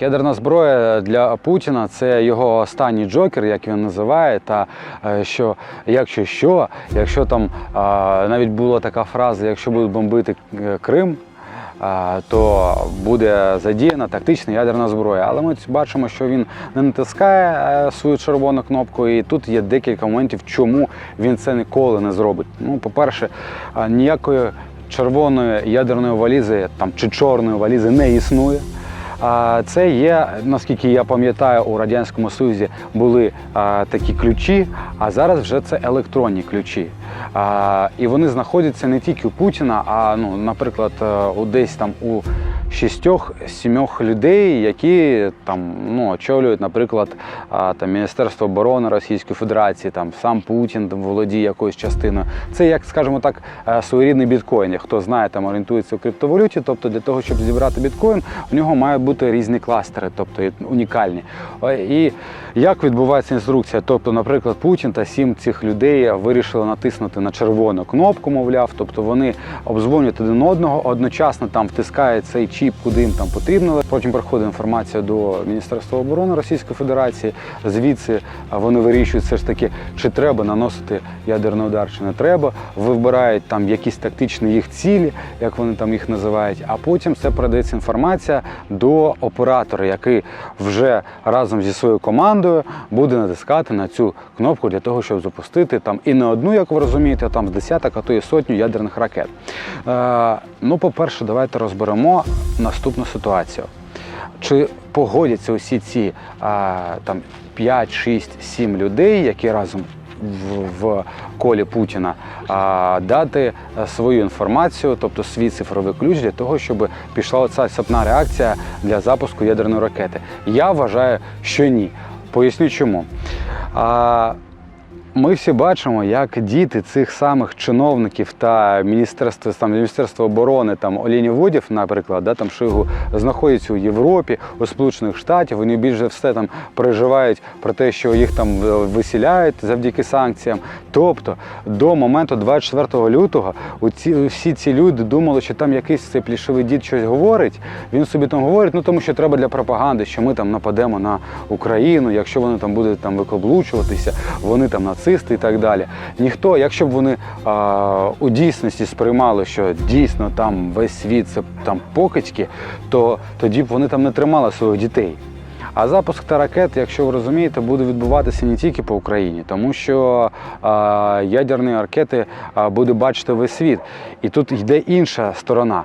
Ядерна зброя для Путіна це його останній джокер, як він називає. Та е, що якщо що, якщо там навіть була така фраза, якщо будуть бомбити е, Крим. То буде задіяна тактична ядерна зброя. Але ми бачимо, що він не натискає е, свою червону кнопку, і тут є декілька моментів, чому він це ніколи не зробить. Ну, по-перше, ніякої червоної ядерної валізи там чи чорної валізи не існує. Це є, наскільки я пам'ятаю, у радянському Союзі були такі ключі, а зараз вже це електронні ключі. І вони знаходяться не тільки у Путіна, а ну, наприклад, е, десь там у шістьох-сімьох людей, які там ну, очолюють, наприклад, там Міністерство оборони Російської Федерації, там сам Путін там, володіє якоюсь частиною. Це як, скажімо так, е, своєрідний біткоін. Хто знає, там орієнтується у криптовалюті. Тобто для того, щоб зібрати біткоін, у нього мають бути різні кластери, тобто унікальні. І як відбувається інструкція? Тобто, наприклад, Путін та сім цих людей вирішили натиснути на червону кнопку, мовляв, тобто вони обдзвонюють один одного, одночасно там втискають цей чіп, куди їм там потрібно. Потім приходить інформація до Міністерства оборони Російської Федерації. Звідси вони вирішують все ж таки, чи треба наносити ядерний удар, чи не треба. Вибирають там якісь тактичні їх цілі, як вони там їх називають. А потім це передається інформація до оператора, який вже разом зі своєю командою буде натискати на цю кнопку для того, щоб запустити там і не одну, як ви розумієте, там з десяток, а то і сотню ядерних ракет. Е, ну, по-перше, давайте розберемо наступну ситуацію. Чи погодяться усі ці а, там 5, 6, 7 людей, які разом в, в колі Путіна а, дати е, свою інформацію, тобто свій цифровий ключ для того, щоб пішла оця сапна реакція для запуску ядерної ракети? Я вважаю, що ні. Поясню чому. А, ми всі бачимо, як діти цих самих чиновників та міністерства там міністерства оборони там Олені Водів, наприклад, да, там Шигу знаходяться у Європі, у Сполучених Штатів. Вони більше все там переживають про те, що їх там е, виселяють завдяки санкціям. Тобто до моменту 24 лютого у ці всі ці люди думали, що там якийсь цей плішовий дід щось говорить. Він собі там говорить, ну тому що треба для пропаганди, що ми там нападемо на Україну, якщо вони там будуть там викоблучуватися, вони там нацисти і так далі. Ніхто, якщо б вони а, у дійсності сприймали, що дійсно там весь світ це там покидьки, то тоді б вони там не тримали своїх дітей. А запуск та ракет, якщо ви розумієте, буде відбуватися не тільки по Україні, тому що а, ядерні ракети а, буде бачити весь світ. І тут йде інша сторона.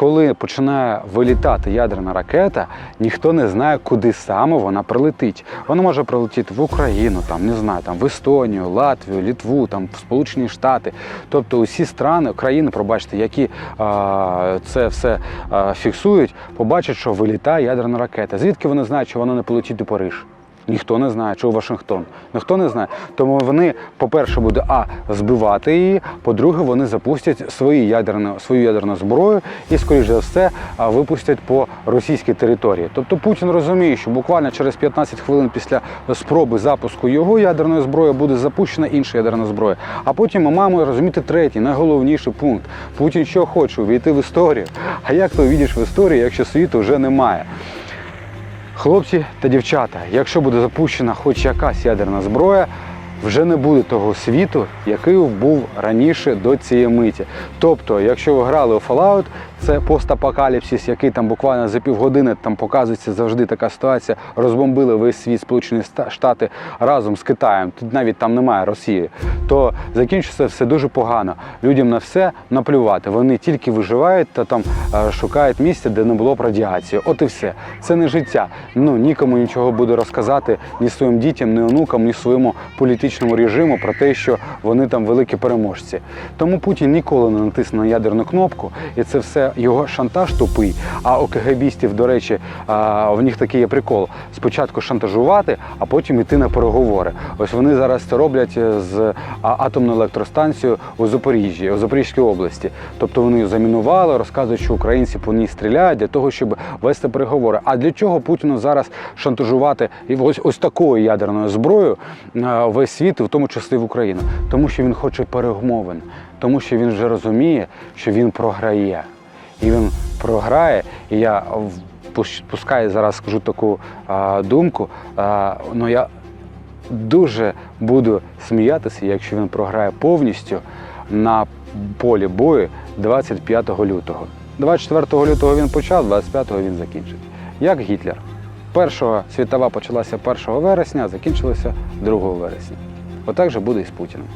Коли починає вилітати ядерна ракета, ніхто не знає, куди саме вона прилетить. Вона може прилетіти в Україну, там не знаю, там в Естонію, Латвію, Літву, там в Сполучені Штати. Тобто усі страни, країни, пробачте, які а, це все а, фіксують, побачать, що вилітає ядерна ракета. Звідки вони знають, що вона не полетить у Париж? Ніхто не знає, чи у Вашингтон. Ніхто не знає. Тому вони, по-перше, будуть а збивати її. По-друге, вони запустять свої ядерну, свою ядерну зброю і, скоріш за все, випустять по російській території. Тобто Путін розуміє, що буквально через 15 хвилин після спроби запуску його ядерної зброї буде запущена інша ядерна зброя. А потім ми маємо розуміти третій, найголовніший пункт. Путін що хоче увійти в історію. А як ти увійдеш в історію, якщо світу вже немає? Хлопці та дівчата, якщо буде запущена хоч якась ядерна зброя, вже не буде того світу, який був раніше до цієї миті. Тобто, якщо ви грали у Fallout, це постапокаліпсис, який там буквально за півгодини там показується завжди така ситуація. Розбомбили весь світ Сполучені Штати разом з Китаєм. Тут навіть там немає Росії. То закінчиться все дуже погано. Людям на все наплювати. Вони тільки виживають та там е, шукають місця, де не було б радіації. От і все. Це не життя. Ну нікому нічого буде розказати ні своїм дітям, ні онукам, ні своєму політичному режиму про те, що вони там великі переможці. Тому Путін ніколи не натисне на ядерну кнопку, і це все його шантаж тупий. А у КГБістів, до речі, в них такий є прикол: спочатку шантажувати, а потім йти на переговори. Ось вони зараз це роблять з атомною електростанцією у Запоріжжі, у Запорізькій області. Тобто вони замінували, розказують, що українці по ній стріляють для того, щоб вести переговори. А для чого Путіну зараз шантажувати ось ось такою ядерною зброєю весь світ, і в тому числі в Україну? Тому що він хоче перемовин, тому що він вже розуміє, що він програє. І він програє, і я пускай зараз скажу таку а, думку. А, ну я дуже буду сміятися, якщо він програє повністю на полі бою 25 лютого. 24 лютого він почав, 25 він закінчить. Як Гітлер. Перша світова почалася 1 вересня, а закінчилася 2 вересня. Отак же буде і з Путіним.